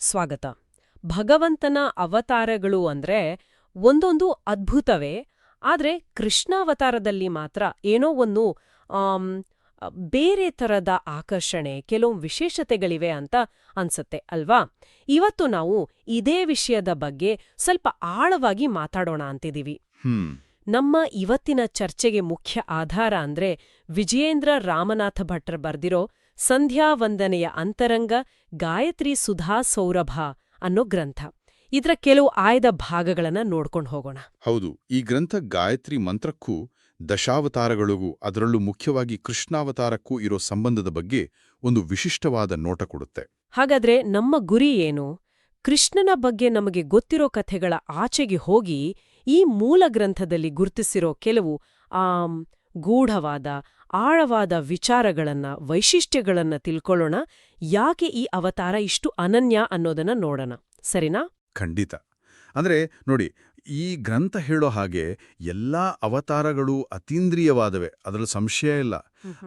ಸ್ವಾಗತ. ಭಗವಂತನ ಅವತಾರಗಳು ಅಂದ್ರೆ ಒಂದೊಂದು ಅದ್ಭುತವೇ ಆದ್ರೆ ಕೃಷ್ಣಾವತಾರದಲ್ಲಿ ಮಾತ್ರ ಏನೋ ಒಂದು ಬೇರೆ ತರದ ಆಕರ್ಷಣೆ ಕೆಲವು ವಿಶೇಷತೆಗಳಿವೆ ಅಂತ ಅನ್ಸತ್ತೆ ಅಲ್ವಾ? ಇವತ್ತು ನಾವು ಇದೇ ವಿಷಯದ ಬಗ್ಗೆ ಸ್ವಲ್ಪ ಆಳವಾಗಿ ಮಾತಾಡೋಣ ಅಂತಿದ್ದೀವಿ ನಮ್ಮ ಇವತ್ತಿನ ಚರ್ಚೆಗೆ ಮುಖ್ಯ ಆಧಾರ ಅಂದ್ರೆ ವಿಜಯೇಂದ್ರ ರಾಮನಾಥ ಭಟ್ರ ಬರ್ದಿರೋ ಸಂಧ್ಯಾ ವಂದನೆಯ ಅಂತರಂಗ ಗಾಯತ್ರಿ ಸುಧಾ ಸೌರಭ ಅನ್ನೋ ಗ್ರಂಥ. ಇದರ ಕೆಲವು ಆಯ್ದ ಭಾಗಗಳನ್ನ ನೋಡ್ಕೊಂಡು ಹೋಗೋಣ. ಹೌದು ಈ ಗ್ರಂಥ ಗಾಯತ್ರಿ ಮಂತ್ರಕ್ಕೂ ದಶಾವತಾರಗಳಿಗೂ ಅದರಲ್ಲೂ ಮುಖ್ಯವಾಗಿ ಕೃಷ್ಣಾವತಾರಕ್ಕೂ ಇರೋ ಸಂಬಂಧದ ಬಗ್ಗೆ ಒಂದು ವಿಶಿಷ್ಟವಾದ ನೋಟ ಕೊಡುತ್ತೆ. ಹಾಗಾದ್ರೆ ನಮ್ಮ ಗುರಿ ಏನು? ಕೃಷ್ಣನ ಬಗ್ಗೆ ನಮಗೆ ಗೊತ್ತಿರೋ ಕಥೆಗಳ ಆಚೆಗೆ ಹೋಗಿ ಈ ಮೂಲ ಗ್ರಂಥದಲ್ಲಿ ಗುರುತಿಸಿರೋ ಕೆಲವು ಆಮ್ ಗೂಢವಾದ ಆಳವಾದ ವಿಚಾರಗಳನ್ನ ವೈಶಿಷ್ಟ್ಯಗಳನ್ನ ತಿಳ್ಕೊಳ್ಳೋಣ. ಯಾಕೆ ಈ ಅವತಾರ ಇಷ್ಟು ಅನನ್ಯ ಅನ್ನೋದನ್ನ ನೋಡೋಣ. ಸರಿನಾ? ಖಂಡಿತ. ಅಂದ್ರೆ ನೋಡಿ ಈ ಗ್ರಂಥ ಹೇಳೋ ಹಾಗೆ ಎಲ್ಲಾ ಅವತಾರಗಳು ಅತೀಂದ್ರಿಯವಾದವೆ ಅದರಲ್ಲಿ ಸಂಶಯ ಇಲ್ಲ.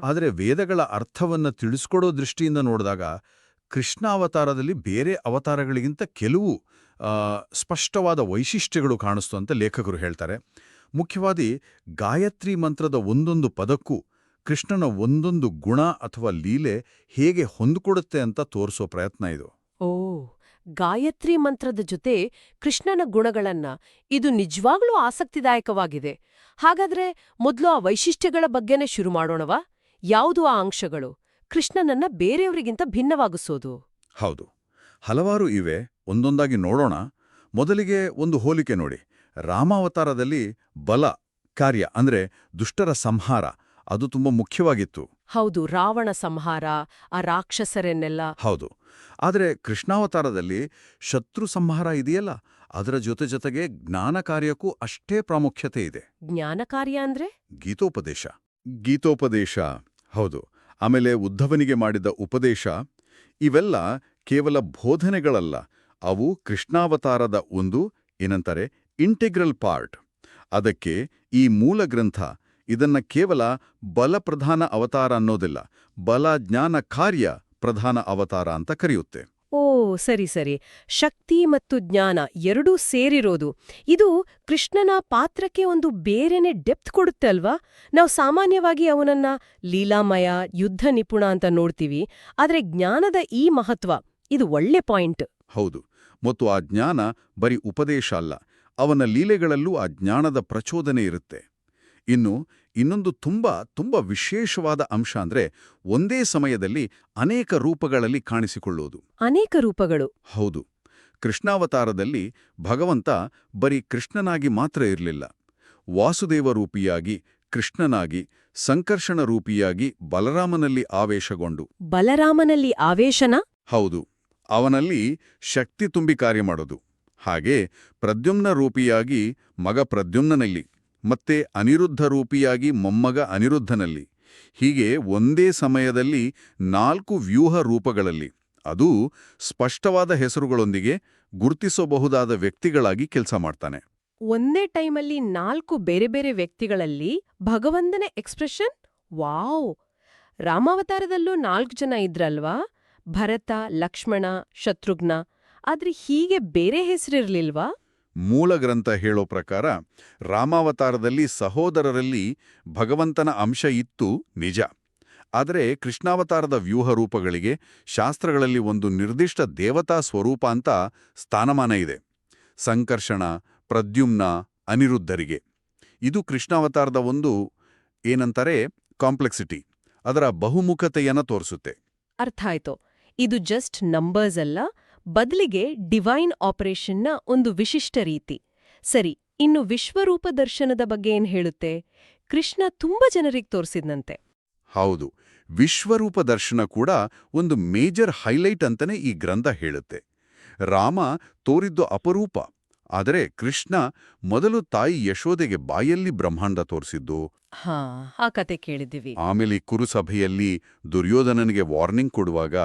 ಆದರೆ ವೇದಗಳ ಅರ್ಥವನ್ನ ತಿಳಿಸ್ಕೊಡೋ ದೃಷ್ಟಿಯಿಂದ ನೋಡಿದಾಗ ಕೃಷ್ಣ ಅವತಾರದಲ್ಲಿ ಬೇರೆ ಅವತಾರಗಳಿಗಿಂತ ಕೆಲವು ಸ್ಪಷ್ಟವಾದ ವೈಶಿಷ್ಟ್ಯಗಳು ಕಾಣಿಸ್ತು ಅಂತ ಲೇಖಕರು ಹೇಳ್ತಾರೆ. ಮುಖ್ಯವಾಗಿ ಗಾಯತ್ರಿ ಮಂತ್ರದ ಒಂದೊಂದು ಪದಕ್ಕೂ ಕೃಷ್ಣನ ಒಂದೊಂದು ಗುಣ ಅಥವಾ ಲೀಲೆ ಹೇಗೆ ಹೊಂದ್ಕೊಡುತ್ತೆ ಅಂತ ತೋರಿಸೋ ಪ್ರಯತ್ನ ಇದು. ಓ ಗಾಯತ್ರಿ ಮಂತ್ರದ ಜೊತೆ ಕೃಷ್ಣನ ಗುಣಗಳನ್ನ ಇದು ನಿಜವಾಗ್ಲೂ ಆಸಕ್ತಿದಾಯಕವಾಗಿದೆ. ಹಾಗಾದ್ರೆ ಮೊದಲು ಆ ವೈಶಿಷ್ಟ್ಯಗಳ ಬಗ್ಗೆನೇ ಶುರು ಮಾಡೋಣವಾ? ಯಾವುದು ಆ ಅಂಶಗಳು? ಕೃಷ್ಣನನ್ನ ಬೇರೆಯವರಿಗಿಂತ ಭಿನ್ನವಾಗಿಸೋದು. ಹೌದು. ಹಲವಾರು ಇವೆ. ಒಂದೊಂದಾಗಿ ನೋಡೋಣ. ಮೊದಲಿಗೆ ಒಂದು ಹೋಲಿಕೆ ನೋಡಿ. ರಾಮಾವತಾರದಲ್ಲಿ ಬಲ ಕಾರ್ಯ ಅಂದ್ರೆ ದುಷ್ಟರ ಸಂಹಾರ. ಅದು ತುಂಬಾ ಮುಖ್ಯವಾಗಿತ್ತು. ಹೌದು ರಾವಣ ಸಂಹಾರ ಆ ರಾಕ್ಷಸರನ್ನೆಲ್ಲ. ಹೌದು. ಆದರೆ ಕೃಷ್ಣಾವತಾರದಲ್ಲಿ ಶತ್ರು ಸಂಹಾರ ಇದೆಯಲ್ಲ? ಅದರ ಜೊತೆ ಜೊತೆಗೆ ಜ್ಞಾನ ಕಾರ್ಯಕ್ಕೂ ಅಷ್ಟೇ ಪ್ರಾಮುಖ್ಯತೆ ಇದೆ. ಜ್ಞಾನ ಕಾರ್ಯ ಅಂದ್ರೆ? ಗೀತೋಪದೇಶ. ಗೀತೋಪದೇಶ. ಹೌದು. ಆಮೇಲೆ ಉದ್ಧವನಿಗೆ ಮಾಡಿದ ಉಪದೇಶ ಇವೆಲ್ಲ ಕೇವಲ ಬೋಧನೆಗಳಲ್ಲ. ಅವು ಕೃಷ್ಣಾವತಾರದ ಒಂದು ಏನಂತಾರೆ ಇಂಟೆಗ್ರಲ್ ಪಾರ್ಟ್. ಅದಕ್ಕೆ ಈ ಮೂಲ ಗ್ರಂಥ ಇದನ್ನ ಕೇವಲ ಬಲ ಪ್ರಧಾನ ಅವತಾರ ಅನ್ನೋದಿಲ್ಲ ಬಲ ಜ್ಞಾನ ಕಾರ್ಯ ಪ್ರಧಾನ ಅವತಾರ ಅಂತ ಕರೆಯುತ್ತೆ. ಓ ಸರಿ ಸರಿ. ಶಕ್ತಿ ಮತ್ತು ಜ್ಞಾನ ಎರಡೂ ಸೇರಿರೋದು. ಇದು ಕೃಷ್ಣನ ಪಾತ್ರಕ್ಕೆ ಒಂದು ಬೇರೆನೆ ಡೆಪ್ತ್ ಕೊಡುತ್ತೆ ಅಲ್ವಾ? ನಾವು ಸಾಮಾನ್ಯವಾಗಿ ಅವನನ್ನ ಲೀಲಾಮಯ ಯುದ್ಧ ನಿಪುಣ ಅಂತ ನೋಡ್ತೀವಿ ಆದರೆ ಜ್ಞಾನದ ಈ ಮಹತ್ವ ಇದು ಒಳ್ಳೆ ಪಾಯಿಂಟ್. ಹೌದು. ಮತ್ತು ಆ ಜ್ಞಾನ ಬರೀ ಉಪದೇಶ ಅಲ್ಲ ಅವನ ಲೀಲೆಗಳಲ್ಲೂ ಆ ಜ್ಞಾನದ ಪ್ರಚೋದನೆ ಇರುತ್ತೆ. ಇನ್ನು ಇನ್ನೊಂದು ತುಂಬಾ ತುಂಬಾ ವಿಶೇಷವಾದ ಅಂಶ ಅಂದ್ರೆ ಒಂದೇ ಸಮಯದಲ್ಲಿ ಅನೇಕ ರೂಪಗಳಲ್ಲಿ ಕಾಣಿಸಿಕೊಳ್ಳುವುದು ಅನೇಕ ರೂಪಗಳು. ಹೌದು. ಕೃಷ್ಣಾವತಾರದಲ್ಲಿ ಭಗವಂತ ಬರೀ ಕೃಷ್ಣನಾಗಿ ಮಾತ್ರ ಇರಲಿಲ್ಲ. ವಾಸುದೇವ ರೂಪಿಯಾಗಿ ಕೃಷ್ಣನಾಗಿ ಸಂಕರ್ಷಣ ರೂಪಿಯಾಗಿ ಬಲರಾಮನಲ್ಲಿ ಆವೇಶಗೊಂಡು. ಬಲರಾಮನಲ್ಲಿ ಆವೇಶನ? ಹೌದು. ಅವನಲ್ಲಿ ಶಕ್ತಿ ತುಂಬಿ ಕಾರ್ಯ ಮಾಡೋದು. ಹಾಗೆ ಪ್ರದ್ಯುಮ್ನ ರೂಪಿಯಾಗಿ ಮಗ ಪ್ರದ್ಯುಮ್ನಲ್ಲಿ ಮತ್ತೆ ಅನಿರುದ್ಧ ರೂಪಿಯಾಗಿ ಮೊಮ್ಮಗ ಅನಿರುದ್ಧನಲ್ಲಿ. ಹೀಗೆ ಒಂದೇ ಸಮಯದಲ್ಲಿ ನಾಲ್ಕು ವ್ಯೂಹ ರೂಪಗಳಲ್ಲಿ, ಅದು ಸ್ಪಷ್ಟವಾದ ಹೆಸರುಗಳೊಂದಿಗೆ ಗುರುತಿಸಬಹುದಾದ ವ್ಯಕ್ತಿಗಳಾಗಿ ಕೆಲಸ ಮಾಡ್ತಾನೆ. ಒಂದೇ ಟೈಮಲ್ಲಿ ನಾಲ್ಕು ಬೇರೆ ಬೇರೆ ವ್ಯಕ್ತಿಗಳಲ್ಲಿ ಭಗವಂತನ ಎಕ್ಸ್ಪ್ರೆಷನ್? ವಾವ್! ರಾಮಾವತಾರದಲ್ಲೂ ನಾಲ್ಕು ಜನ ಇದ್ರಲ್ವಾ? ಭರತ, ಲಕ್ಷ್ಮಣ, ಶತ್ರುಘ್ನ. ಆದ್ರೆ ಹೀಗೆ ಬೇರೆ ಹೆಸರಿರ್ಲಿಲ್ವಾ? ಮೂಲ ಗ್ರಂಥ ಹೇಳೋ ಪ್ರಕಾರ ರಾಮಾವತಾರದಲ್ಲಿ ಸಹೋದರರಲ್ಲಿ ಭಗವಂತನ ಅಂಶ ಇತ್ತು ನಿಜ. ಆದರೆ ಕೃಷ್ಣಾವತಾರದ ವ್ಯೂಹ ರೂಪಗಳಿಗೆ ಶಾಸ್ತ್ರಗಳಲ್ಲಿ ಒಂದು ನಿರ್ದಿಷ್ಟ ದೇವತಾ ಸ್ವರೂಪ ಅಂತ ಸ್ಥಾನಮಾನ ಇದೆ. ಸಂಕರ್ಷಣ ಪ್ರದ್ಯುಮ್ನ ಅನಿರುದ್ಧರಿಗೆ. ಇದು ಕೃಷ್ಣಾವತಾರದ ಒಂದು ಏನಂತಾರೆ? ಕಾಂಪ್ಲೆಕ್ಸಿಟಿ. ಅದರ ಬಹುಮುಖತೆಯನ್ನು ತೋರಿಸುತ್ತೆ. ಅರ್ಥ ಆಯ್ತು. ಇದು ಜಸ್ಟ್ ನಂಬರ್ಸ್ ಅಲ್ಲ ಬದಲಿಗೆ ಡಿವೈನ್ ಆಪರೇಷನ್ನ ಒಂದು ವಿಶಿಷ್ಟ ರೀತಿ. ಸರಿ, ಇನ್ನು ವಿಶ್ವರೂಪ ದರ್ಶನದ ಬಗ್ಗೆ ಏನ್ ಹೇಳುತ್ತೆ? ಕೃಷ್ಣ ತುಂಬಾ ಜನರಿಗೆ ತೋರಿಸಿದ್ನಂತೆ. ಹೌದು, ವಿಶ್ವರೂಪ ದರ್ಶನ ಕೂಡ ಒಂದು ಮೇಜರ್ ಹೈಲೈಟ್ ಅಂತನೇ ಈ ಗ್ರಂಥ ಹೇಳುತ್ತೆ. ರಾಮ ತೋರಿದ್ದು ಅಪರೂಪ. ಆದರೆ ಕೃಷ್ಣ ಮೊದಲು ತಾಯಿ ಯಶೋದೆಗೆ ಬಾಯಲ್ಲಿ ಬ್ರಹ್ಮಾಂಡ ತೋರಿಸಿದ್ದು. ಹಾ ಆ ಕತೆ ಕೇಳಿದ್ದೀವಿ. ಆಮೇಲೆ ಕುರುಸಭೆಯಲ್ಲಿ ದುರ್ಯೋಧನನಿಗೆ ವಾರ್ನಿಂಗ್ ಕೊಡುವಾಗ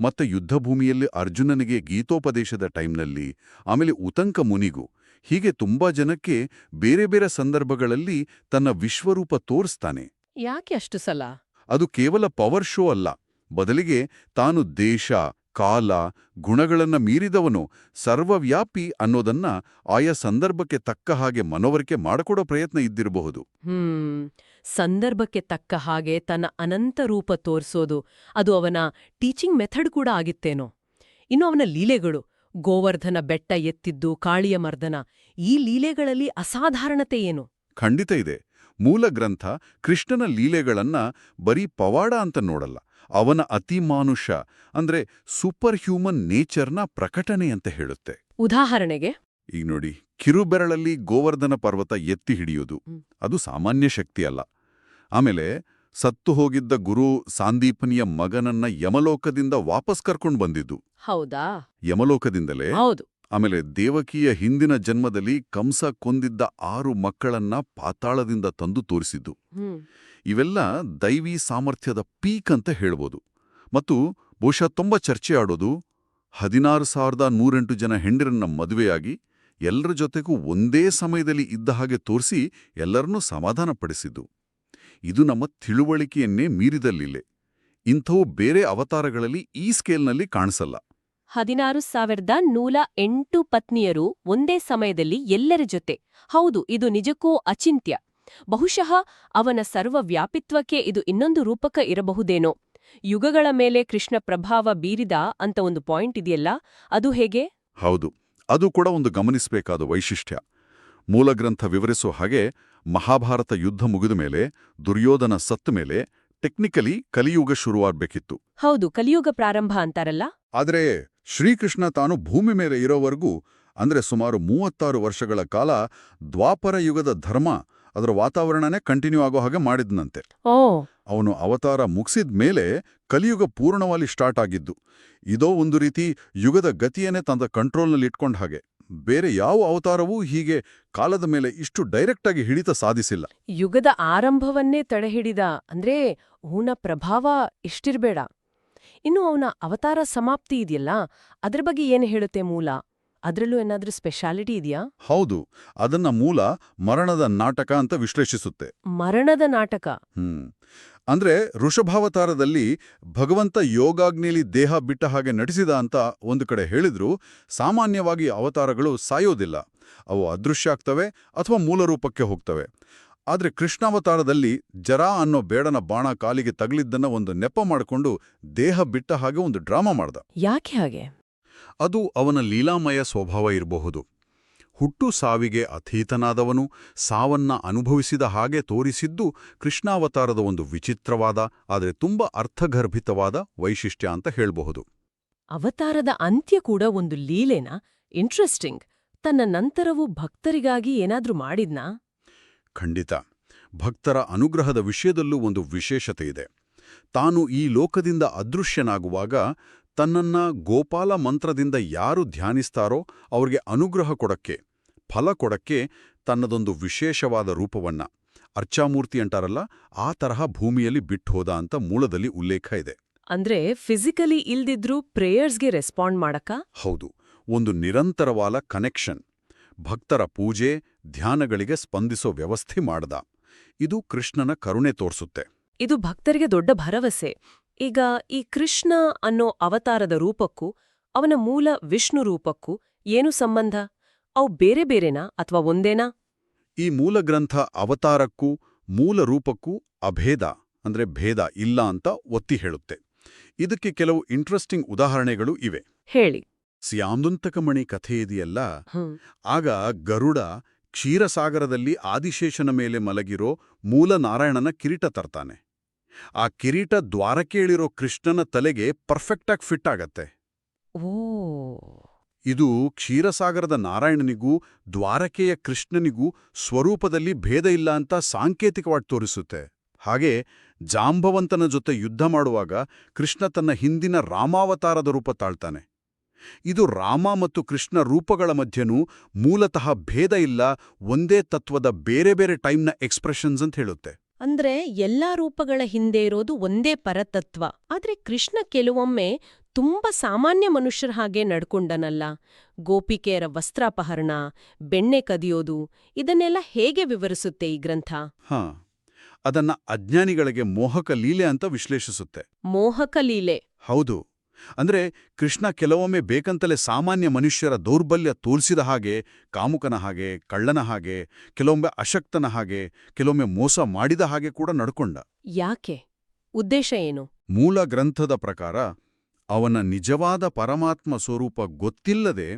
ಮತ್ತೆ ಯುದ್ಧಭೂಮಿಯಲ್ಲಿ ಅರ್ಜುನನಿಗೆ ಗೀತೋಪದೇಶದ ಟೈಮ್ನಲ್ಲಿ ಆಮೇಲೆ ಉತಂಕ ಮುನಿಗೂ ಹೀಗೆ ತುಂಬಾ ಜನಕ್ಕೆ ಬೇರೆ ಬೇರೆ ಸಂದರ್ಭಗಳಲ್ಲಿ ತನ್ನ ವಿಶ್ವರೂಪ ತೋರಿಸ್ತಾನೆ. ಯಾಕೆ ಅಷ್ಟು ಸಲ? ಅದು ಕೇವಲ ಪವರ್ ಶೋ ಅಲ್ಲ ಬದಲಿಗೆ ತಾನು ದೇಶ ಕಾಲ ಗುಣಗಳನ್ನು ಮೀರಿದವನು ಸರ್ವವ್ಯಾಪಿ ಅನ್ನೋದನ್ನ ಆಯಾ ಸಂದರ್ಭಕ್ಕೆ ತಕ್ಕ ಹಾಗೆ ಮನವರಿಕೆ ಮಾಡಿಕೊಡೋ ಪ್ರಯತ್ನ ಇದ್ದಿರಬಹುದು. ಹ್ಮ್. ಸಂದರ್ಭಕ್ಕೆ ತಕ್ಕ ಹಾಗೆ ತನ್ನ ಅನಂತ ರೂಪ ತೋರಿಸೋದು ಅದು ಅವನ ಟೀಚಿಂಗ್ ಮೆಥಡ್ ಕೂಡ ಆಗಿತ್ತೇನೋ. ಇನ್ನು ಅವನ ಲೀಲೆಗಳು ಗೋವರ್ಧನ ಬೆಟ್ಟ ಎತ್ತಿದ್ದು ಕಾಳಿಯ ಮರ್ದನ ಈ ಲೀಲೆಗಳಲ್ಲಿ ಅಸಾಧಾರಣತೆ ಏನು? ಖಂಡಿತ ಇದೆ. ಮೂಲ ಗ್ರಂಥ ಕೃಷ್ಣನ ಲೀಲೆಗಳನ್ನ ಬರೀ ಪವಾಡ ಅಂತ ನೋಡಲ್ಲ. ಅವನ ಅತಿಮಾನುಷ ಅಂದ್ರೆ ಸೂಪರ್ ಹ್ಯೂಮನ್ ನೇಚರ್ನ ಪ್ರಕಟಣೆ ಅಂತ ಹೇಳುತ್ತೆ. ಉದಾಹರಣೆಗೆ? ಈಗ ನೋಡಿ ಕಿರುಬೆರಳಲ್ಲಿ ಗೋವರ್ಧನ ಪರ್ವತ ಎತ್ತಿ ಹಿಡಿಯೋದು ಅದು ಸಾಮಾನ್ಯ ಶಕ್ತಿ ಅಲ್ಲ. ಆಮೇಲೆ ಸತ್ತು ಹೋಗಿದ್ದ ಗುರು ಸಾಂದೀಪನಿಯ ಮಗನನ್ನ ಯಮಲೋಕದಿಂದ ವಾಪಸ್ ಕರ್ಕೊಂಡು ಬಂದಿದ್ದು. ಹೌದಾ? ಯಮಲೋಕದಿಂದಲೇ? ಹೌದು. ಆಮೇಲೆ ದೇವಕಿಯ ಹಿಂದಿನ ಜನ್ಮದಲ್ಲಿ ಕಂಸ ಕೊಂದಿದ್ದ ಆರು ಮಕ್ಕಳನ್ನ ಪಾತಾಳದಿಂದ ತಂದು ತೋರಿಸಿದ್ದು. ಇವೆಲ್ಲ ದೈವಿ ಸಾಮರ್ಥ್ಯದ ಪೀಕ್ ಅಂತ ಹೇಳ್ಬೋದು. ಮತ್ತು ಬಹುಶಃ ತುಂಬ ಚರ್ಚೆ ಆಡೋದು ಹದಿನಾರು ಸಾವಿರದ ನೂರೆಂಟು ಜನ ಹೆಂಡಿರನ್ನ ಮದುವೆಯಾಗಿ ಎಲ್ಲರ ಜೊತೆಗೂ ಒಂದೇ ಸಮಯದಲ್ಲಿ ಇದ್ದ ಹಾಗೆ ತೋರಿಸಿ ಎಲ್ಲರನ್ನೂ ಸಮಾಧಾನಪಡಿಸಿದ್ದು ಇದು ನಮ್ಮ ತಿಳುವಳಿಕೆಯನ್ನೇ ಮೀರಿದಲ್ಲಿಲೆ ಇಂಥವು ಬೇರೆ ಅವತಾರಗಳಲ್ಲಿ ಈ ಸ್ಕೇಲ್ನಲ್ಲಿ ಕಾಣಿಸಲ್ಲ. ಹದಿನಾರು ಸಾವಿರದ ನೂಲ ಎಂಟು ಪತ್ನಿಯರು ಒಂದೇ ಸಮಯದಲ್ಲಿ ಎಲ್ಲರ ಜೊತೆ. ಹೌದು, ಇದು ನಿಜಕ್ಕೂ ಅಚಿಂತ್ಯ. ಬಹುಶಃ ಅವನ ಸರ್ವವ್ಯಾಪಿತ್ವಕ್ಕೆ ಇದು ಇನ್ನೊಂದು ರೂಪಕ ಇರಬಹುದೇನೋ. ಯುಗಗಳ ಮೇಲೆ ಕೃಷ್ಣ ಪ್ರಭಾವ ಬೀರಿದ ಅಂತ ಒಂದು ಪಾಯಿಂಟ್ ಇದೆಯಲ್ಲ ಅದು ಹೇಗೆ? ಹೌದು ಅದು ಕೂಡ ಒಂದು ಗಮನಿಸಬೇಕಾದ ವೈಶಿಷ್ಟ್ಯ. ಮೂಲಗ್ರಂಥ ವಿವರಿಸೋ ಹಾಗೆ ಮಹಾಭಾರತ ಯುದ್ಧ ಮುಗಿದ ಮೇಲೆ ದುರ್ಯೋಧನ ಸತ್ತ ಮೇಲೆ ಟೆಕ್ನಿಕಲಿ ಕಲಿಯುಗ ಶುರುವಾಗಬೇಕಿತ್ತು. ಹೌದು ಕಲಿಯುಗ ಪ್ರಾರಂಭ ಅಂತಾರಲ್ಲ? ಆದರೆ ಶ್ರೀಕೃಷ್ಣ ತಾನು ಭೂಮಿ ಮೇಲೆ ಇರೋವರೆಗೂ ಅಂದ್ರೆ ಸುಮಾರು ಮೂವತ್ತಾರು ವರ್ಷಗಳ ಕಾಲ ದ್ವಾಪರ ಯುಗದ ಧರ್ಮ ಅದರ ವಾತಾವರಣನೇ ಕಂಟಿನ್ಯೂ ಆಗೋ ಹಾಗೆ ಮಾಡಿದ್ನಂತೆ. ಓ. ಅವನು ಅವತಾರ ಮುಗಿಸಿದ ಮೇಲೆ ಕಲಿಯುಗ ಪೂರ್ಣವಾಗಿ ಸ್ಟಾರ್ಟ್ ಆಗಿದ್ದು ಇದೋ ಒಂದು ರೀತಿ ಯುಗದ ಗತಿಯನ್ನೇ ತಂದ ಕಂಟ್ರೋಲ್ನಲ್ಲಿ ಇಟ್ಕೊಂಡ ಹಾಗೆ. ಬೇರೆ ಯಾವ ಅವತಾರವೂ ಹೀಗೆ ಕಾಲದ ಮೇಲೆ ಇಷ್ಟು ಡೈರೆಕ್ಟ್ ಆಗಿ ಹಿಡಿತ ಸಾಧಿಸಿಲ್ಲ. ಯುಗದ ಆರಂಭವನ್ನೇ ತಡೆಹಿಡಿದ ಅಂದ್ರೆ ಊನ ಪ್ರಭಾವ ಇಷ್ಟಿರ್ಬೇಡ. ಇನ್ನು ಅವನ ಅವತಾರ ಸಮಾಪ್ತಿ ಇದೆಯಲ್ಲ ಅದ್ರ ಬಗ್ಗೆ ಏನು ಹೇಳುತ್ತೆ ಮೂಲ? ಅದ್ರಲ್ಲೂ ಏನಾದ್ರೂ ಸ್ಪೆಷಾಲಿಟಿ ಇದೆಯಾ? ಹೌದು ಅದನ್ನ ಮೂಲ ಮರಣದ ನಾಟಕ ಅಂತ ವಿಶ್ಲೇಷಿಸುತ್ತೆ. ಮರಣದ ನಾಟಕ? ಹ್ಮ್. ಅಂದ್ರೆ ಋಷಭಾವತಾರದಲ್ಲಿ ಭಗವಂತ ಯೋಗಾಗ್ನೇಲಿ ದೇಹ ಬಿಟ್ಟ ಹಾಗೆ ನಟಿಸಿದ ಅಂತ ಒಂದು ಕಡೆ ಹೇಳಿದ್ರು ಸಾಮಾನ್ಯವಾಗಿ ಅವತಾರಗಳು ಸಾಯೋದಿಲ್ಲ. ಅವು ಅದೃಶ್ಯ ಆಗ್ತವೆ ಅಥವಾ ಮೂಲರೂಪಕ್ಕೆ ಹೋಗ್ತವೆ. ಆದರೆ ಕೃಷ್ಣಾವತಾರದಲ್ಲಿ ಜರಾ ಅನ್ನೋ ಬೇಡನ ಬಾಣ ಕಾಲಿಗೆ ತಗಲಿದ್ದನ್ನ ಒಂದು ನೆಪ ಮಾಡಿಕೊಂಡು ದೇಹ ಬಿಟ್ಟ ಹಾಗೆ ಒಂದು ಡ್ರಾಮಾ ಮಾಡ್ದ. ಯಾಕೆ ಹಾಗೆ? ಅದು ಅವನ ಲೀಲಾಮಯ ಸ್ವಭಾವ ಇರಬಹುದು. ಹುಟ್ಟು ಸಾವಿಗೆ ಅತೀತನಾದವನು ಸಾವನ್ನ ಅನುಭವಿಸಿದ ಹಾಗೆ ತೋರಿಸಿದ್ದು ಕೃಷ್ಣಾವತಾರದ ಒಂದು ವಿಚಿತ್ರವಾದ ಆದರೆ ತುಂಬ ಅರ್ಥಗರ್ಭಿತವಾದ ವೈಶಿಷ್ಟ್ಯ ಅಂತ ಹೇಳಬಹುದು. ಅವತಾರದ ಅಂತ್ಯ ಕೂಡ ಒಂದು ಲೀಲೆನಾ? ಇಂಟ್ರೆಸ್ಟಿಂಗ್ ತನ್ನ ನಂತರವೂ ಭಕ್ತರಿಗಾಗಿ ಏನಾದ್ರೂ ಮಾಡಿದ್ನಾ? ಖಂಡಿತ. ಭಕ್ತರ ಅನುಗ್ರಹದ ವಿಷಯದಲ್ಲೂ ಒಂದು ವಿಶೇಷತೆ ಇದೆ. ತಾನು ಈ ಲೋಕದಿಂದ ಅದೃಶ್ಯನಾಗುವಾಗ ತನ್ನನ್ನ ಗೋಪಾಲ ಮಂತ್ರದಿಂದ ಯಾರು ಧ್ಯಾನಿಸ್ತಾರೋ ಅವ್ರಿಗೆ ಅನುಗ್ರಹ ಕೊಡಕ್ಕೆ ಫಲ ಕೊಡಕ್ಕೆ ತನ್ನದೊಂದು ವಿಶೇಷವಾದ ರೂಪವನ್ನ ಅರ್ಚಾಮೂರ್ತಿ ಅಂಟಾರಲ್ಲ ಆ ತರಹ ಭೂಮಿಯಲ್ಲಿ ಬಿಟ್ಟೋದ ಅಂತ ಮೂಲದಲ್ಲಿ ಉಲ್ಲೇಖ ಇದೆ. ಅಂದ್ರೆ ಫಿಸಿಕಲಿ ಇಲ್ದಿದ್ರೂ ಪ್ರೇಯರ್ಸ್ಗೆ ರೆಸ್ಪಾಂಡ್ ಮಾಡಕ ಹೌದು ಒಂದು ನಿರಂತರವಾದ ಕನೆಕ್ಷನ್ ಭಕ್ತರ ಪೂಜೆ ಧ್ಯಾನಗಳಿಗೆ ಸ್ಪಂದಿಸೋ ವ್ಯವಸ್ಥೆ ಮಾಡ್ದ. ಇದು ಕೃಷ್ಣನ ಕರುಣೆ ತೋರಿಸುತ್ತೆ. ಇದು ಭಕ್ತರಿಗೆ ದೊಡ್ಡ ಭರವಸೆ. ಈಗ ಈ ಕೃಷ್ಣ ಅನ್ನೋ ಅವತಾರದ ರೂಪಕ್ಕೂ ಅವನ ಮೂಲ ವಿಷ್ಣು ರೂಪಕ್ಕೂ ಏನು ಸಂಬಂಧ? ಅವು ಬೇರೆ ಬೇರೆನಾ ಅಥವಾ ಒಂದೇನಾ? ಈ ಮೂಲ ಗ್ರಂಥ ಅವತಾರಕ್ಕೂ ಮೂಲ ರೂಪಕ್ಕೂ ಅಭೇದ ಅಂದ್ರೆ ಭೇದ ಇಲ್ಲ ಅಂತ ಒತ್ತಿ ಹೇಳುತ್ತೆ. ಇದಕ್ಕೆ ಕೆಲವು ಇಂಟ್ರೆಸ್ಟಿಂಗ್ ಉದಾಹರಣೆಗಳು ಇವೆ. ಹೇಳಿ. ಸ್ಯಾಂದುಂತಕಮಣಿ ಕಥೆ ಇದೆಯಲ್ಲ? ಆಗ ಗರುಡ ಕ್ಷೀರಸಾಗರದಲ್ಲಿ ಆದಿಶೇಷನ ಮೇಲೆ ಮಲಗಿರೋ ಮೂಲ ನಾರಾಯಣನ ಕಿರೀಟ ತರ್ತಾನೆ. ಆ ಕಿರೀಟ ದ್ವಾರಕೇಳಿರೋ ಕೃಷ್ಣನ ತಲೆಗೆ ಪರ್ಫೆಕ್ಟಾಗಿ ಫಿಟ್ ಆಗತ್ತೆ. ಓ. ಇದು ಕ್ಷೀರಸಾಗರದ ನಾರಾಯಣನಿಗೂ ದ್ವಾರಕೆಯ ಕೃಷ್ಣನಿಗೂ ಸ್ವರೂಪದಲ್ಲಿ ಭೇದ ಇಲ್ಲ ಅಂತ ಸಾಂಕೇತಿಕವಾಗಿ ತೋರಿಸುತ್ತೆ. ಹಾಗೆ ಜಾಂಬವಂತನ ಜೊತೆ ಯುದ್ಧ ಮಾಡುವಾಗ ಕೃಷ್ಣ ತನ್ನ ಹಿಂದಿನ ರಾಮಾವತಾರದ ರೂಪ ತಾಳ್ತಾನೆ. ಇದು ರಾಮ ಮತ್ತು ಕೃಷ್ಣ ರೂಪಗಳ ಮಧ್ಯನೂ ಮೂಲತಃ ಭೇದ ಇಲ್ಲ ಒಂದೇ ತತ್ವದ ಬೇರೆ ಬೇರೆ ಟೈಮ್ನ ಎಕ್ಸ್ಪ್ರೆಷನ್ಸ್ ಅಂತ ಹೇಳುತ್ತೆ. ಅಂದ್ರೆ ಎಲ್ಲಾ ರೂಪಗಳ ಹಿಂದೆ ಇರೋದು ಒಂದೇ ಪರತತ್ವ. ಆದ್ರೆ ಕೃಷ್ಣ ಕೆಲವೊಮ್ಮೆ ತುಂಬಾ ಸಾಮಾನ್ಯ ಮನುಷ್ಯರ ಹಾಗೆ ನಡ್ಕೊಂಡನಲ್ಲ. ಗೋಪಿಕೆಯರ ವಸ್ತ್ರಾಪಹರಣ ಬೆಣ್ಣೆ ಕದಿಯೋದು ಇದನ್ನೆಲ್ಲ ಹೇಗೆ ವಿವರಿಸುತ್ತೆ ಈ ಗ್ರಂಥ? ಹಾ ಅದನ್ನ ಅಜ್ಞಾನಿಗಳಿಗೆ ಮೋಹಕ ಲೀಲೆ ಅಂತ ವಿಶ್ಲೇಷಿಸುತ್ತೆ. ಮೋಹಕ ಲೀಲೆ. ಹೌದು. ಅಂದ್ರೆ ಕೃಷ್ಣ ಕೆಲವೊಮ್ಮೆ ಬೇಕಂತಲೇ ಸಾಮಾನ್ಯ ಮನುಷ್ಯರ ದೌರ್ಬಲ್ಯ ತೋರಿಸಿದ ಹಾಗೆ ಕಾಮುಕನ ಹಾಗೆ ಕಳ್ಳನ ಹಾಗೆ ಕೆಲವೊಮ್ಮೆ ಅಶಕ್ತನ ಹಾಗೆ ಕೆಲವೊಮ್ಮೆ ಮೋಸ ಮಾಡಿದ ಹಾಗೆ ಕೂಡ ನಡ್ಕೊಂಡ. ಯಾಕೆ? ಉದ್ದೇಶ ಏನು? ಮೂಲ ಗ್ರಂಥದ ಪ್ರಕಾರ ಅವನ ನಿಜವಾದ ಪರಮಾತ್ಮ ಸ್ವರೂಪ ಗೊತ್ತಿಲ್ಲದೆ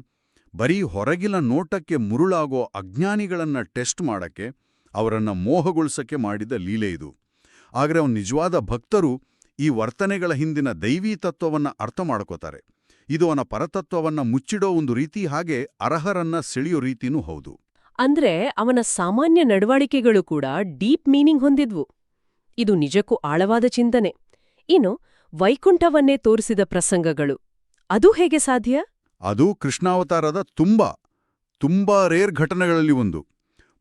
ಬರೀ ಹೊರಗಿನ ನೋಟಕ್ಕೆ ಮುರುಳಾಗೋ ಅಜ್ಞಾನಿಗಳನ್ನ ಟೆಸ್ಟ್ ಮಾಡಕ್ಕೆ ಅವರನ್ನ ಮೋಹಗೊಳಿಸಕ್ಕೆ ಮಾಡಿದ ಲೀಲೆ ಇದು. ಆದರೆ ಅವನು ನಿಜವಾದ ಭಕ್ತರು ಈ ವರ್ತನೆಗಳ ಹಿಂದಿನ ದೈವೀ ತತ್ವವನ್ನ ಅರ್ಥ ಮಾಡ್ಕೋತಾರೆ. ಇದು ಅವನ ಪರತತ್ವವನ್ನ ಮುಚ್ಚಿಡೋ ಒಂದು ರೀತಿ ಹಾಗೆ ಅರ್ಹರನ್ನ ಸೆಳೆಯೋ ರೀತಿನೂ ಹೌದು. ಅಂದ್ರೆ ಅವನ ಸಾಮಾನ್ಯ ನಡವಳಿಕೆಗಳು ಕೂಡ ಡೀಪ್ ಮೀನಿಂಗ್ ಹೊಂದಿದ್ವು. ಇದು ನಿಜಕ್ಕೂ ಆಳವಾದ ಚಿಂತನೆ. ಇನ್ನು ವೈಕುಂಠವನ್ನೇ ತೋರಿಸಿದ ಪ್ರಸಂಗಗಳು ಅದು ಹೇಗೆ ಸಾಧ್ಯ? ಅದು ಕೃಷ್ಣಾವತಾರದ ತುಂಬಾ ತುಂಬಾ ರೇರ್ ಘಟನೆಗಳಲ್ಲಿ ಒಂದು.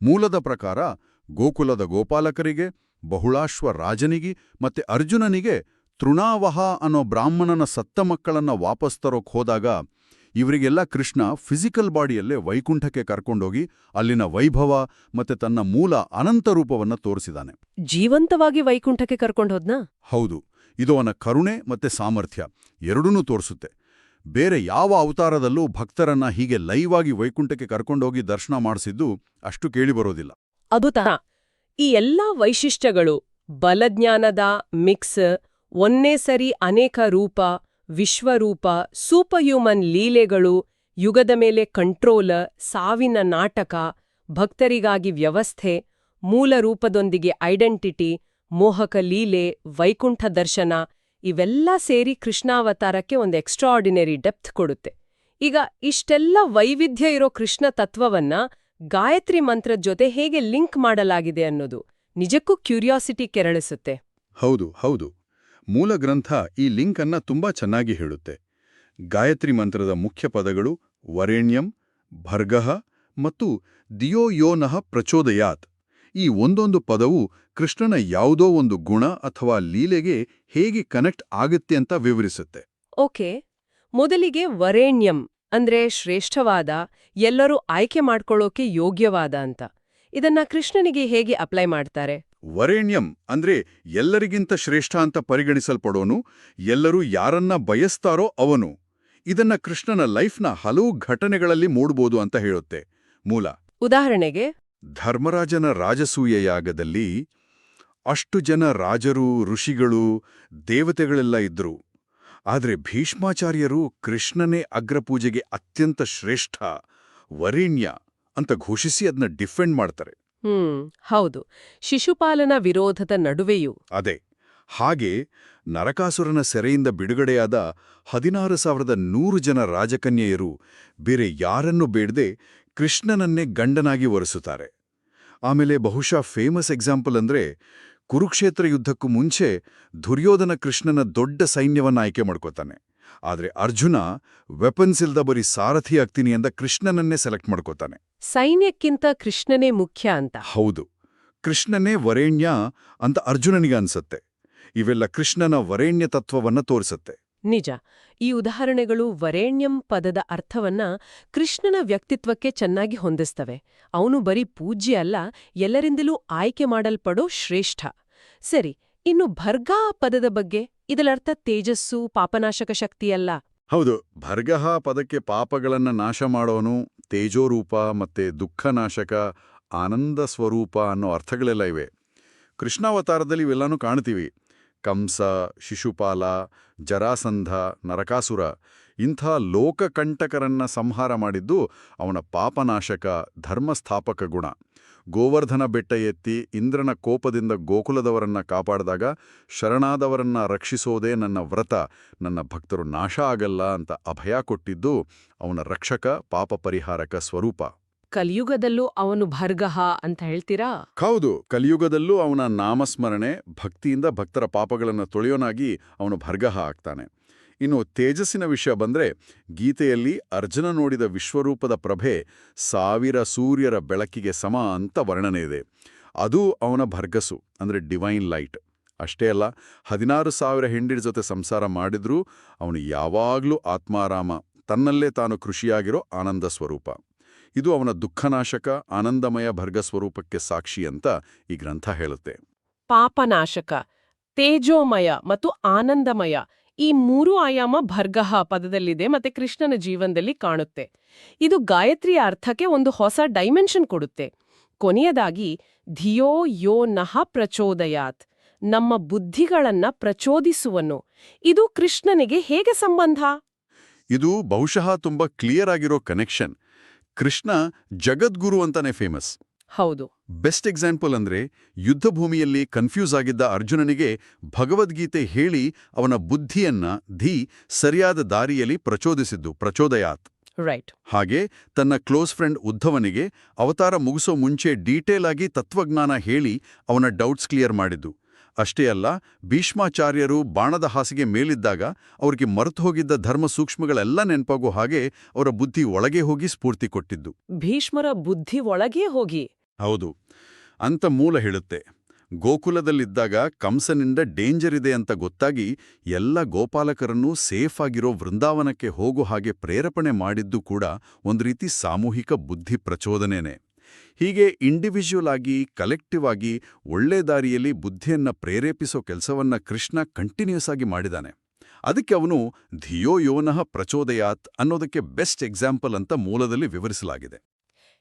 ಮೂಲದ ಪ್ರಕಾರ ಗೋಕುಲದ ಗೋಪಾಲಕರಿಗೆ ಬಹುಳಾಶ್ವ ರಾಜನಿಗೆ ಮತ್ತೆ ಅರ್ಜುನನಿಗೆ ತೃಣಾವಹ ಅನ್ನೋ ಬ್ರಾಹ್ಮಣನ ಸತ್ತ ಮಕ್ಕಳನ್ನ ವಾಪಸ್ ತರೋಕ್ ಹೋದಾಗ ಇವರಿಗೆಲ್ಲ ಕೃಷ್ಣ ಫಿಸಿಕಲ್ ಬಾಡಿಯಲ್ಲೇ ವೈಕುಂಠಕ್ಕೆ ಕರ್ಕೊಂಡೋಗಿ ಅಲ್ಲಿನ ವೈಭವ ಮತ್ತೆ ತನ್ನ ಮೂಲ ಅನಂತ ರೂಪವನ್ನ ತೋರಿಸಿದಾನೆ. ಜೀವಂತವಾಗಿ ವೈಕುಂಠಕ್ಕೆ ಕರ್ಕೊಂಡೋದ್ನಾ ಹೌದು. ಇದು ಅವನ ಕರುಣೆ ಮತ್ತೆ ಸಾಮರ್ಥ್ಯ. ಎರಡನ್ನೂ ತೋರಿಸುತ್ತೆ. ಬೇರೆ ಯಾವ ಅವತಾರದಲ್ಲೂ ಭಕ್ತರನ್ನ ಹೀಗೆ ಲೈವ್ ಆಗಿ ವೈಕುಂಠಕ್ಕೆ ಕರ್ಕೊಂಡೋಗಿ ದರ್ಶನ ಮಾಡಿಸಿದ್ದು ಅಷ್ಟು ಕೇಳಿಬರೋದಿಲ್ಲ ಅದ್ಭುತ ಈ ಎಲ್ಲಾ ವೈಶಿಷ್ಟ್ಯಗಳು ಬಲಜ್ಞಾನದ ಮಿಕ್ಸ್ ಒಂದೇ ಸರಿ ಅನೇಕ ರೂಪ, ವಿಶ್ವರೂಪ, ಸೂಪರ್ಹ್ಯೂಮನ್ ಲೀಲೆಗಳು, ಯುಗದ ಮೇಲೆ ಕಂಟ್ರೋಲ್, ಸಾವಿನ ನಾಟಕ, ಭಕ್ತರಿಗಾಗಿ ವ್ಯವಸ್ಥೆ, ಮೂಲ ರೂಪದೊಂದಿಗೆ ಐಡೆಂಟಿಟಿ, ಮೋಹಕ ಲೀಲೆ, ವೈಕುಂಠ ದರ್ಶನ ಇವೆಲ್ಲ ಸೇರಿ ಕೃಷ್ಣಾವತಾರಕ್ಕೆ ಒಂದು ಎಕ್ಸ್ಟ್ರಾಆರ್ಡಿನರಿ ಡೆಪ್ತ್ ಕೊಡುತ್ತೆ. ಈಗ ಇಷ್ಟೆಲ್ಲ ವೈವಿಧ್ಯ ಇರೋ ಕೃಷ್ಣ ತತ್ವವನ್ನ ಗಾಯತ್ರಿ ಮಂತ್ರದ ಜೊತೆ ಹೇಗೆ ಲಿಂಕ್ ಮಾಡಲಾಗಿದೆ ಅನ್ನೋದು ನಿಜಕ್ಕೂ ಕ್ಯೂರಿಯಾಸಿಟಿ ಕೆರಳಿಸುತ್ತೆ. ಹೌದು ಹೌದು. ಮೂಲ ಗ್ರಂಥ ಈ ಲಿಂಕ್ ಅನ್ನ ತುಂಬಾ ಚೆನ್ನಾಗಿ ಹೇಳುತ್ತೆ. ಗಾಯತ್ರಿ ಮಂತ್ರದ ಮುಖ್ಯ ಪದಗಳು ವರೇಣ್ಯಂ ಭರ್ಗಃ ಮತ್ತು ದಿಯೋ ಯೋನಃ ಪ್ರಚೋದಯಾತ್. ಈ ಒಂದೊಂದು ಪದವು ಕೃಷ್ಣನ ಯಾವುದೋ ಒಂದು ಗುಣ ಅಥವಾ ಲೀಲೆಗೆ ಹೇಗೆ ಕನೆಕ್ಟ್ ಆಗುತ್ತೆ ಅಂತ ವಿವರಿಸುತ್ತೆ. ಓಕೆ ಮೊದಲಿಗೆ ವರೇಣ್ಯಂ. ಅಂದ್ರೆ ಶ್ರೇಷ್ಠವಾದ ಎಲ್ಲರೂ ಆಯ್ಕೆ ಮಾಡ್ಕೊಳ್ಳೋಕೆ ಯೋಗ್ಯವಾದ ಅಂತ. ಇದನ್ನ ಕೃಷ್ಣನಿಗೆ ಹೇಗೆ ಅಪ್ಲೈ ಮಾಡ್ತಾರೆ? ವರೇಣ್ಯಂ ಅಂದ್ರೆ ಎಲ್ಲರಿಗಿಂತ ಶ್ರೇಷ್ಠ ಅಂತ ಪರಿಗಣಿಸಲ್ಪಡೋನು ಎಲ್ಲರೂ ಯಾರನ್ನ ಬಯಸ್ತಾರೋ ಅವನು. ಇದನ್ನ ಕೃಷ್ಣನ ಲೈಫ್ನ ಹಲವು ಘಟನೆಗಳಲ್ಲಿ ಮೂಡ್ಬೋದು ಅಂತ ಹೇಳುತ್ತೆ. ಮೂಲ. ಉದಾಹರಣೆಗೆ ಧರ್ಮರಾಜನ ರಾಜಸೂಯ ಯಾಗದಲ್ಲಿ ಅಷ್ಟು ಜನ ರಾಜರು ಋಷಿಗಳು ದೇವತೆಗಳೆಲ್ಲ ಇದ್ರು. ಆದರೆ ಭೀಷ್ಮಾಚಾರ್ಯರು ಕೃಷ್ಣನೇ ಅಗ್ರಪೂಜೆಗೆ ಅತ್ಯಂತ ಶ್ರೇಷ್ಠ ವರಿಣ್ಯ ಅಂತ ಘೋಷಿಸಿ ಅದನ್ನ ಡಿಫೆಂಡ್ ಮಾಡ್ತಾರೆ. ಹ್ಮ್ ಹೌದು. ಶಿಶುಪಾಲನ ವಿರೋಧದ ನಡುವೆಯೂ. ಅದೇ. ಹಾಗೆ ನರಕಾಸುರನ ಸೆರೆಯಿಂದ ಬಿಡುಗಡೆಯಾದ ಹದಿನಾರು ಸಾವಿರದ ನೂರು ಜನ ರಾಜಕನ್ಯೆಯರು ಬೇರೆ ಯಾರನ್ನೂ ಬೇಡದೆ ಕೃಷ್ಣನನ್ನೇ ಗಂಡನಾಗಿ ಒರೆಸುತ್ತಾರೆ. ಆಮೇಲೆ ಬಹುಶಃ ಫೇಮಸ್ ಎಕ್ಸಾಂಪಲ್ ಅಂದ್ರೆ ಕುರುಕ್ಷೇತ್ರ ಯುದ್ಧಕ್ಕೂ ಮುಂಚೆ ದುರ್ಯೋಧನ ಕೃಷ್ಣನ ದೊಡ್ಡ ಸೈನ್ಯವನ್ನ ಆಯ್ಕೆ ಮಾಡ್ಕೋತಾನೆ. ಆದ್ರೆ ಅರ್ಜುನ ವೆಪನ್ಸ್ ಇಲ್ದ ಬರೀ ಸಾರಥಿ ಆಗ್ತೀನಿ ಅಂತ ಕೃಷ್ಣನನ್ನೇ ಸೆಲೆಕ್ಟ್ ಮಾಡ್ಕೋತಾನೆ. ಸೈನ್ಯಕ್ಕಿಂತ ಕೃಷ್ಣನೇ ಮುಖ್ಯ ಅಂತ. ಹೌದು. ಕೃಷ್ಣನೇ ವರೇಣ್ಯ ಅಂತ ಅರ್ಜುನನಿಗೆ ಅನ್ಸತ್ತೆ. ಇವೆಲ್ಲ ಕೃಷ್ಣನ ವರೇಣ್ಯ ತತ್ವವನ್ನ ತೋರಿಸತ್ತೆ. ನಿಜ, ಈ ಉದಾಹರಣೆಗಳು ವರೇಣ್ಯಂ ಪದದ ಅರ್ಥವನ್ನ ಕೃಷ್ಣನ ವ್ಯಕ್ತಿತ್ವಕ್ಕೆ ಚೆನ್ನಾಗಿ ಹೊಂದಿಸ್ತವೆ. ಅವನು ಬರೀ ಪೂಜ್ಯ ಅಲ್ಲ, ಎಲ್ಲರಿಂದಲೂ ಆಯ್ಕೆ ಮಾಡಲ್ಪಡೋ ಶ್ರೇಷ್ಠ. ಸರಿ, ಇನ್ನು ಭರ್ಗಾ ಪದದ ಬಗ್ಗೆ? ಇದರರ್ಥ ತೇಜಸ್ಸು, ಪಾಪನಾಶಕ ಶಕ್ತಿಯಲ್ಲ. ಹೌದು ಭರ್ಗಹ ಪದಕ್ಕೆ ಪಾಪಗಳನ್ನ ನಾಶ ಮಾಡೋನು ತೇಜೋರೂಪ ಮತ್ತೆ ದುಃಖನಾಶಕ, ಆನಂದ ಸ್ವರೂಪ ಅನ್ನೋ ಅರ್ಥಗಳೆಲ್ಲ ಇವೆ. ಕೃಷ್ಣಾವತಾರದಲ್ಲಿ ಇವೆಲ್ಲನೂ ಕಾಣ್ತೀವಿ. ಕಂಸ, ಶಿಶುಪಾಲ, ಜರಾಸಂಧ, ನರಕಾಸುರ ಇಂಥ ಲೋಕಕಂಟಕರನ್ನ ಸಂಹಾರ ಮಾಡಿದ್ದು ಅವನ ಪಾಪನಾಶಕ, ಧರ್ಮಸ್ಥಾಪಕ ಗುಣ. ಗೋವರ್ಧನ ಬೆಟ್ಟ ಎತ್ತಿ ಇಂದ್ರನ ಕೋಪದಿಂದ ಗೋಕುಲದವರನ್ನ ಕಾಪಾಡಿದಾಗ ಶರಣಾದವರನ್ನ ರಕ್ಷಿಸೋದೇ ನನ್ನ ವ್ರತ, ನನ್ನ ಭಕ್ತರು ನಾಶ ಆಗಲ್ಲ ಅಂತ ಅಭಯ ಕೊಟ್ಟಿದ್ದು ಅವನ ರಕ್ಷಕ, ಪಾಪ ಪರಿಹಾರಕ ಸ್ವರೂಪ. ಕಲಿಯುಗದಲ್ಲೂ ಅವನು ಭರ್ಗಹ ಅಂತ ಹೇಳ್ತೀರಾ? ಹೌದು, ಕಲಿಯುಗದಲ್ಲೂ ಅವನ ನಾಮಸ್ಮರಣೆ, ಭಕ್ತಿಯಿಂದ ಭಕ್ತರ ಪಾಪಗಳನ್ನು ತೊಳೆಯೋನಾಗಿ ಅವನು ಭರ್ಗಹ ಆಗ್ತಾನೆ. ಇನ್ನು ತೇಜಸ್ಸಿನ ವಿಷಯ ಬಂದ್ರೆ, ಗೀತೆಯಲ್ಲಿ ಅರ್ಜುನ ನೋಡಿದ ವಿಶ್ವರೂಪದ ಪ್ರಭೆ ಸಾವಿರ ಸೂರ್ಯರ ಬೆಳಕಿಗೆ ಸಮ ಅಂತ ವರ್ಣನೆ ಇದೆ. ಅದು ಅವನ ಭರ್ಗಸು, ಅಂದ್ರೆ ಡಿವೈನ್ ಲೈಟ್. ಅಷ್ಟೇ ಅಲ್ಲ, ಹದಿನಾರು ಸಾವಿರ ಹೆಂಡಿರ ಜೊತೆ ಸಂಸಾರ ಮಾಡಿದ್ರೂ ಅವನು ಯಾವಾಗಲೂ ಆತ್ಮಾರಾಮ, ತನ್ನಲ್ಲೇ ತಾನು ಕೃಷಿಯಾಗಿರೋ ಆನಂದ ಸ್ವರೂಪ. ಇದು ಅವನ ದುಃಖನಾಶಕ ಆನಂದಮಯ ಭರ್ಗಸ್ವರೂಪಕ್ಕೆ ಸಾಕ್ಷಿ ಅಂತ ಈ ಗ್ರಂಥ ಹೇಳುತ್ತೆ. ಪಾಪನಾಶಕ ತೇಜೋಮಯ ಮತ್ತು ಆನಂದಮಯ ಈ ಮೂರು ಆಯಾಮ ಭರ್ಗಹ ಪದದಲ್ಲಿದೆ ಮತ್ತೆ ಕೃಷ್ಣನ ಜೀವನದಲ್ಲಿ ಕಾಣುತ್ತೆ. ಇದು ಗಾಯತ್ರಿಯ ಅರ್ಥಕ್ಕೆ ಒಂದು ಹೊಸ ಡೈಮೆನ್ಷನ್ ಕೊಡುತ್ತೆ. ಕೊನೆಯದಾಗಿ ಧಿಯೋ ಯೋ ನಹ ಪ್ರಚೋದಯಾತ್ ನಮ್ಮ ಬುದ್ಧಿಗಳನ್ನ ಪ್ರಚೋದಿಸುವನು. ಇದು ಕೃಷ್ಣನಿಗೆ ಹೇಗೆ ಸಂಬಂಧ? ಇದು ಬಹುಶಃ ತುಂಬಾ ಕ್ಲಿಯರ್ ಆಗಿರೋ ಕನೆಕ್ಷನ್. ಕೃಷ್ಣ ಜಗದ್ಗುರು ಅಂತಾನೆ ಫೇಮಸ್ ಹೌದು. ಬೆಸ್ಟ್ ಎಕ್ಸಾಂಪಲ್ ಅಂದ್ರೆ ಯುದ್ಧ ಭೂಮಿಯಲ್ಲಿ ಕನ್ಫ್ಯೂಸ್ ಆಗಿದ್ದ ಅರ್ಜುನನಿಗೆ ಭಗವದ್ಗೀತೆ ಹೇಳಿ ಅವನ ಬುದ್ಧಿಯನ್ನ ಧಿ ಸರಿಯಾದ ದಾರಿಯಲ್ಲಿ ಪ್ರಚೋದಿಸಿದ್ದು ಪ್ರಚೋದಯಾತ್. ರೈಟ್ ಹಾಗೆ ತನ್ನ ಕ್ಲೋಸ್ ಫ್ರೆಂಡ್ ಉದ್ಧವನಿಗೆ ಅವತಾರ ಮುಗಿಸೋ ಮುಂಚೆ ಡೀಟೇಲ್ ಆಗಿ ತತ್ವಜ್ಞಾನ ಹೇಳಿ ಅವನ ಡೌಟ್ಸ್ ಕ್ಲಿಯರ್ ಮಾಡಿದ್ದು. ಅಷ್ಟೇ ಅಲ್ಲ ಭೀಷ್ಮಾಚಾರ್ಯರು ಬಾಣದ ಹಾಸಿಗೆ ಮೇಲಿದ್ದಾಗ ಅವರಿಗೆ ಮರೆತು ಹೋಗಿದ್ದ ಧರ್ಮ ಸೂಕ್ಷ್ಮಗಳೆಲ್ಲ ನೆನಪಾಗೋ ಹಾಗೆ ಅವರ ಬುದ್ಧಿ ಒಳಗೆ ಹೋಗಿ ಸ್ಫೂರ್ತಿ ಕೊಟ್ಟಿದ್ದು. ಭೀಷ್ಮರ ಬುದ್ಧಿ ಒಳಗೆ ಹೋಗಿ. ಹೌದು. ಅಂತ ಮೂಲ ಹೇಳುತ್ತೆ. ಗೋಕುಲದಲ್ಲಿದ್ದಾಗ ಕಂಸನಿಂದ ಡೇಂಜರ್ ಇದೆ ಅಂತ ಗೊತ್ತಾಗಿ ಎಲ್ಲ ಗೋಪಾಲಕರನ್ನು ಸೇಫ್ ಆಗಿರೋ ವೃಂದಾವನಕ್ಕೆ ಹೋಗೋ ಹಾಗೆ ಪ್ರೇರಪಣೆ ಮಾಡಿದ್ದು ಕೂಡ ಒಂದು ರೀತಿ ಸಾಮೂಹಿಕ ಬುದ್ಧಿ ಪ್ರಚೋದನೆನೇ. ಹೀಗೆ ಇಂಡಿವಿಜುವಲ್ ಆಗಿ ಕಲೆಕ್ಟಿವ್ ಆಗಿ ಒಳ್ಳೆ ದಾರಿಯಲ್ಲಿ ಬುದ್ಧಿಯನ್ನ ಪ್ರೇರೇಪಿಸೋ ಕೆಲಸವನ್ನ ಕೃಷ್ಣ ಕಂಟಿನ್ಯೂಸ್ ಆಗಿ ಮಾಡಿದಾನೆ. ಅದಕ್ಕೆ ಅವನು ಧಿಯೋ ಯೋನಃ ಪ್ರಚೋದಯಾತ್ ಅನ್ನೋದಕ್ಕೆ ಬೆಸ್ಟ್ ಎಕ್ಸಾಂಪಲ್ ಅಂತ ಮೂಲದಲ್ಲಿ ವಿವರಿಸಲಾಗಿದೆ.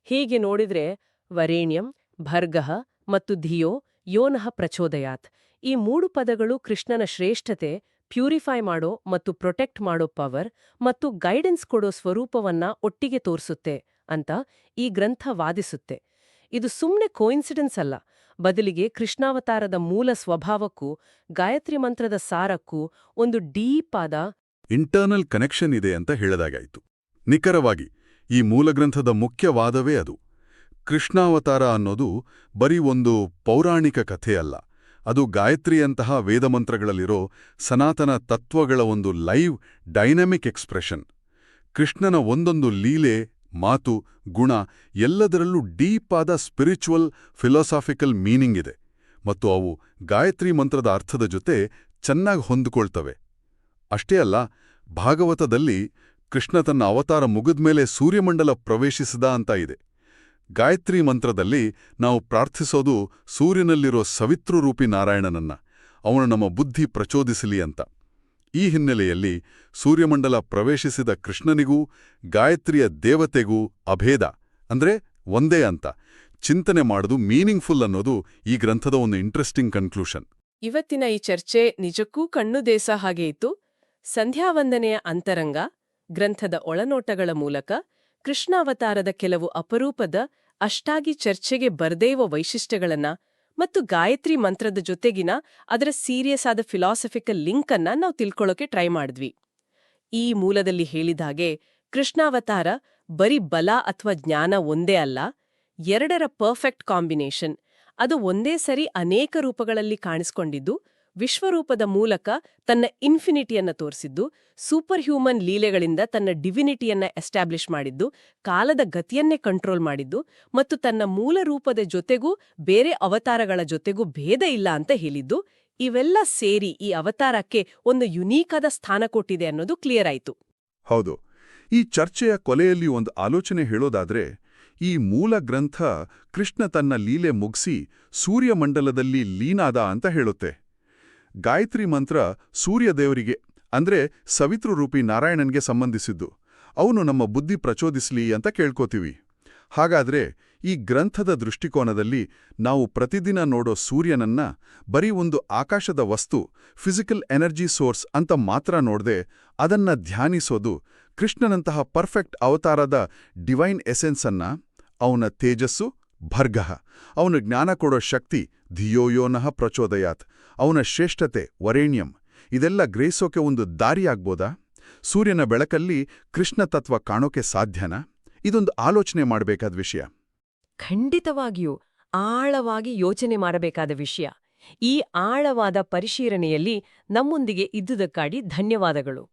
ಹೀಗೆ ನೋಡಿದ್ರೆ ವರೇಣ್ಯಂ, ಭರ್ಗಃ ಮತ್ತು ಧಿಯೋ ಯೋನಃ ಪ್ರಚೋದಯಾತ್. ಈ ಮೂರು ಪದಗಳು ಕೃಷ್ಣನ ಶ್ರೇಷ್ಠತೆ ಪ್ಯೂರಿಫೈ ಮಾಡೋ ಮತ್ತು ಪ್ರೊಟೆಕ್ಟ್ ಮಾಡೋ ಪವರ್ ಮತ್ತು ಗೈಡೆನ್ಸ್ ಕೊಡೋ ಸ್ವರೂಪವನ್ನ ಒಟ್ಟಿಗೆ ತೋರಿಸುತ್ತೆ. ಅಂತ ಈ ಗ್ರಂಥ ವಾದಿಸುತ್ತೆ. ಇದು ಸುಮ್ಮನೆ ಕೋಇನ್ಸಿಡೆನ್ಸ್ ಅಲ್ಲ. ಬದಲಿಗೆ ಕೃಷ್ಣಾವತಾರದ ಮೂಲ ಸ್ವಭಾವಕ್ಕೂ, ಗಾಯತ್ರಿ ಮಂತ್ರದ ಸಾರಕ್ಕೂ ಒಂದು ಡೀಪ್ ಆದ ಇಂಟರ್ನಲ್ ಕನೆಕ್ಷನ್ ಇದೆ ಅಂತ ಹೇಳದಾಗಾಯಿತು. ನಿಖರವಾಗಿ, ಈ ಮೂಲಗ್ರಂಥದ ಮುಖ್ಯವಾದವೇ ಅದು. ಕೃಷ್ಣಾವತಾರ ಅನ್ನೋದು ಬರೀ ಒಂದು ಪೌರಾಣಿಕ ಕಥೆಯಲ್ಲ ಅದು ಗಾಯತ್ರಿಯಂತಹ ವೇದಮಂತ್ರಗಳಲ್ಲಿರೋ ಸನಾತನ ತತ್ವಗಳ ಒಂದು ಲೈವ್ ಡೈನಮಿಕ್ ಎಕ್ಸ್ಪ್ರೆಷನ್. ಕೃಷ್ಣನ ಒಂದೊಂದು ಲೀಲೆ ಮಾತು, ಗುಣ ಎಲ್ಲದರಲ್ಲೂ ಡೀಪ್ ಆದ ಸ್ಪಿರಿಚುವಲ್, ಫಿಲಾಸಾಫಿಕಲ್ ಮೀನಿಂಗ್ ಇದೆ ಮತ್ತು ಅವು ಗಾಯತ್ರಿ ಮಂತ್ರದ ಅರ್ಥದ ಜೊತೆ ಚೆನ್ನಾಗಿ ಹೊಂದಿಕೊಳ್ತವೆ. ಅಷ್ಟೇ ಅಲ್ಲ, ಭಾಗವತದಲ್ಲಿ ಕೃಷ್ಣ ತನ್ನ ಅವತಾರ ಮುಗಿದ್ಮೇಲೆ ಸೂರ್ಯಮಂಡಲ ಪ್ರವೇಶಿಸಿದ ಅಂತ ಇದೆ. ಗಾಯತ್ರಿ ಮಂತ್ರದಲ್ಲಿ ನಾವು ಪ್ರಾರ್ಥಿಸೋದು ಸೂರ್ಯನಲ್ಲಿರೋ ಸವಿತೃರೂಪಿ ನಾರಾಯಣನನ್ನ, ಅವನು ನಮ್ಮ ಬುದ್ಧಿ ಪ್ರಚೋದಿಸಲಿ ಅಂತ. ಈ ಹಿನ್ನೆಲೆಯಲ್ಲಿ ಸೂರ್ಯಮಂಡಲ ಪ್ರವೇಶಿಸಿದ ಕೃಷ್ಣನಿಗೂ, ಗಾಯತ್ರಿಯ ದೇವತೆಗೂ ಅಭೇದ, ಅಂದ್ರೆ ಒಂದೇ ಅಂತ. ಚಿಂತನೆ ಮಾಡೋದು ಮೀನಿಂಗ್ಫುಲ್ ಅನ್ನೋದು ಈ ಗ್ರಂಥದ ಒಂದು ಇಂಟ್ರೆಸ್ಟಿಂಗ್ ಕನ್ಕ್ಲೂಷನ್ ಇವತ್ತಿನ ಈ ಚರ್ಚೆ ನಿಜಕ್ಕೂ ಕಣ್ಣು ದೇಸ ಹಾಗೆ ಇತ್ತು. ಸಂಧ್ಯಾವಂದನೆಯ ಅಂತರಂಗ, ಗ್ರಂಥದ ಒಳನೋಟಗಳ ಮೂಲಕ ಕೃಷ್ಣಾವತಾರದ ಕೆಲವು ಅಪರೂಪದ ಅಷ್ಟಾಗಿ ಚರ್ಚೆಗೆ ಬರ್ದೇವ ವೈಶಿಷ್ಟ್ಯಗಳನ್ನ ಮತ್ತು ಗಾಯತ್ರಿ ಮಂತ್ರದ ಜೊತೆಗಿನ ಅದರ ಸೀರಿಯಸ್ ಆದ ಫಿಲಾಸಫಿಕಲ್ ಲಿಂಕ್ ಅನ್ನ ನಾವು ತಿಳ್ಕೊಳ್ಳೋಕೆ ಟ್ರೈ ಮಾಡಿದ್ವಿ. ಈ ಮೂಲದಲ್ಲಿ ಹೇಳಿದಾಗೆ ಕೃಷ್ಣಾವತಾರ ಬರೀ ಬಲ ಅಥವಾ ಜ್ಞಾನ ಒಂದೇ ಅಲ್ಲ, ಎರಡರ ಪರ್ಫೆಕ್ಟ್ ಕಾಂಬಿನೇಷನ್ ಅದು ಒಂದೇ ಸರಿ ಅನೇಕ ರೂಪಗಳಲ್ಲಿ ಕಾಣಿಸ್ಕೊಂಡಿದ್ದು ವಿಶ್ವರೂಪದ ಮೂಲಕ ತನ್ನ ಇನ್ಫಿನಿಟಿಯನ್ನ ತೋರಿಸಿದ್ದು ಸೂಪರ್ ಹ್ಯೂಮನ್ ಲೀಲೆಗಳಿಂದ ತನ್ನ ಡಿವಿನಿಟಿಯನ್ನ ಎಸ್ಟಾಬ್ಲಿಷ್ ಮಾಡಿದ್ದು, ಕಾಲದ ಗತಿಯನ್ನೇ ಕಂಟ್ರೋಲ್ ಮಾಡಿದ್ದು ಮತ್ತು ತನ್ನ ಮೂಲ ರೂಪದ ಜೊತೆಗೂ ಬೇರೆ ಅವತಾರಗಳ ಜೊತೆಗೂ ಭೇದ ಇಲ್ಲ ಅಂತ ಹೇಳಿದ್ದು, ಇವೆಲ್ಲ ಸೇರಿ ಈ ಅವತಾರಕ್ಕೆ ಒಂದು ಯುನೀಕಾದ ಸ್ಥಾನ ಕೊಟ್ಟಿದೆ ಅನ್ನೋದು ಕ್ಲಿಯರ್ ಆಯಿತು. ಹೌದು. ಈ ಚರ್ಚೆಯ ಕೊಲೆಯಲ್ಲಿ ಒಂದು ಆಲೋಚನೆ ಹೇಳೋದಾದ್ರೆ, ಈ ಮೂಲ ಗ್ರಂಥ ಕೃಷ್ಣ ತನ್ನ ಲೀಲೆ ಮುಗಿಸಿ ಸೂರ್ಯಮಂಡಲದಲ್ಲಿ ಲೀನಾದ ಅಂತ ಹೇಳುತ್ತೆ. ಗಾಯತ್ರಿ ಮಂತ್ರ ಸೂರ್ಯದೇವರಿಗೆ ಅಂದ್ರೆ ಸವಿತೃರೂಪಿ ನಾರಾಯಣನ್ಗೆ ಸಂಬಂಧಿಸಿದ್ದು. ಅವನು ನಮ್ಮ ಬುದ್ಧಿ ಪ್ರಚೋದಿಸಲಿ ಅಂತ ಕೇಳ್ಕೋತೀವಿ. ಹಾಗಾದ್ರೆ ಈ ಗ್ರಂಥದ ದೃಷ್ಟಿಕೋನದಲ್ಲಿ ನಾವು ಪ್ರತಿದಿನ ನೋಡೋ ಸೂರ್ಯನನ್ನ ಬರೀ ಒಂದು ಆಕಾಶದ ವಸ್ತು, ಫಿಸಿಕಲ್ ಎನರ್ಜಿ ಸೋರ್ಸ್ ಅಂತ ಮಾತ್ರ ನೋಡದೆ ಅದನ್ನ ಧ್ಯಾನಿಸೋದು ಕೃಷ್ಣನಂತಹ ಪರ್ಫೆಕ್ಟ್ ಅವತಾರದ ಡಿವೈನ್ ಎಸೆನ್ಸ್ ಅನ್ನ ಅವನ ತೇಜಸ್ಸು ಭರ್ಗಃ. ಅವನು ಜ್ಞಾನ ಕೊಡೋ ಶಕ್ತಿ ಧಿಯೋಯೋನಃ ಪ್ರಚೋದಯಾತ್. ಅವನ ಶ್ರೇಷ್ಠತೆ ವರೇಣ್ಯಂ. ಇದೆಲ್ಲ ಗ್ರಹಿಸೋಕೆ ಒಂದು ದಾರಿಯಾಗ್ಬೋದಾ ಸೂರ್ಯನ ಬೆಳಕಲ್ಲಿ ಕೃಷ್ಣ ತತ್ವ ಕಾಣೋಕೆ ಸಾಧ್ಯನಾ? ಇದೊಂದು ಆಲೋಚನೆ ಮಾಡಬೇಕಾದ ವಿಷಯ. ಖಂಡಿತವಾಗಿಯೂ ಆಳವಾಗಿ ಯೋಚನೆ ಮಾಡಬೇಕಾದ ವಿಷಯ. ಈ ಆಳವಾದ ಪರಿಶೀಲನೆಯಲ್ಲಿ ನಮ್ಮೊಂದಿಗೆ ಇದ್ದುದಕ್ಕಾಗಿ ಧನ್ಯವಾದಗಳು.